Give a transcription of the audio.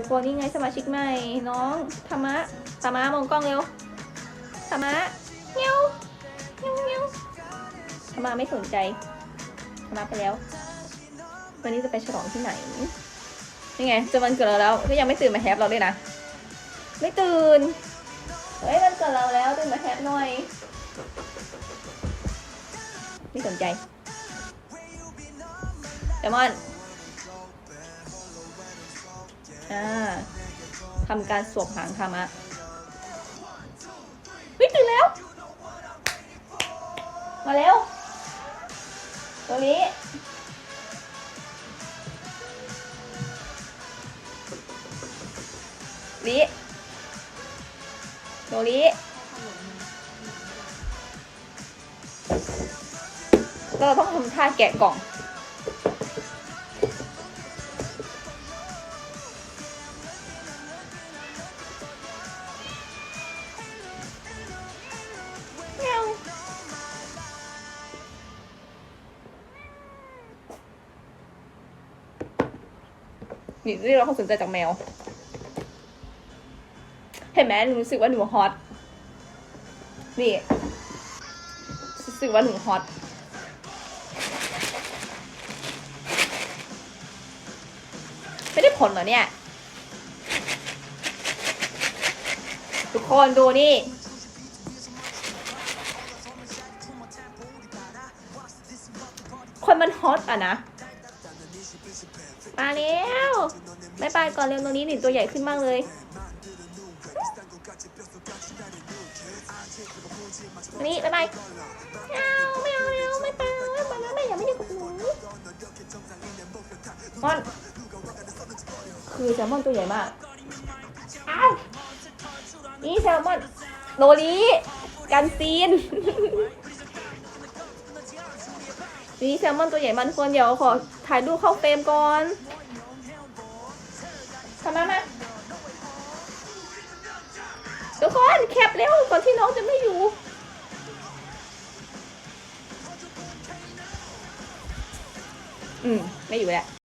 ทุกคนนี่ไงสมาชิกใหม่น้องธรรมะธรรมะมองกล้องเร็วธรรมะเงี้ยวเงี้ยวเงี้ยวธรรมะไม่สนใจธรรมะไปแล้ว วันนี้จะไปฉลองที่ไหนนี่ไงจะวันเกิดเราแล้วก็ยังไม่ตื่นมาแฮปเราด้วยนะไม่ตื่นเฮ้ยวันเกิดเราแล้วตื่นมาแฮปหน่อยไม่สนใจเดมอน อ่าทำการสวมหางธรรมะเฮ้ยตื่นแล้ว มาเร็วตัวนี้ลิโดลิเราต้องทำท่าแกะกล่อง นี่เรียกเราความสนใจจากแมว เห็นไหมหนูรู้สึกว่าหนูฮอต นี่ รู้สึกว่าหนูฮอตไม่ได้ผลเหรอเนี่ย ทุกคนดูนี่ คนมันฮอตอะนะ มาแล้ว ไม่ไปก่อนเร็วตรงนี้หนิตัวใหญ่ขึ้นมากเลยนี่บ๊ายบายไม่เอาไม่เอาไม่เอาไม่ไปไม่ไปแล้วแม่อย่าไม่อยู่กับหนูมอน คือแซลมอนตัวใหญ่มากอ้าวนี่แซลมอนโนรีกันซีน นี่แซลมอนตัวใหญ่มันควรเดี๋ยวขอถ่ายรูปเข้าเฟรมก่อนทำมามาทุกคนแคปเร็วก่อนที่น้องจะไม่อยู่อืมไม่อยู่แล้ว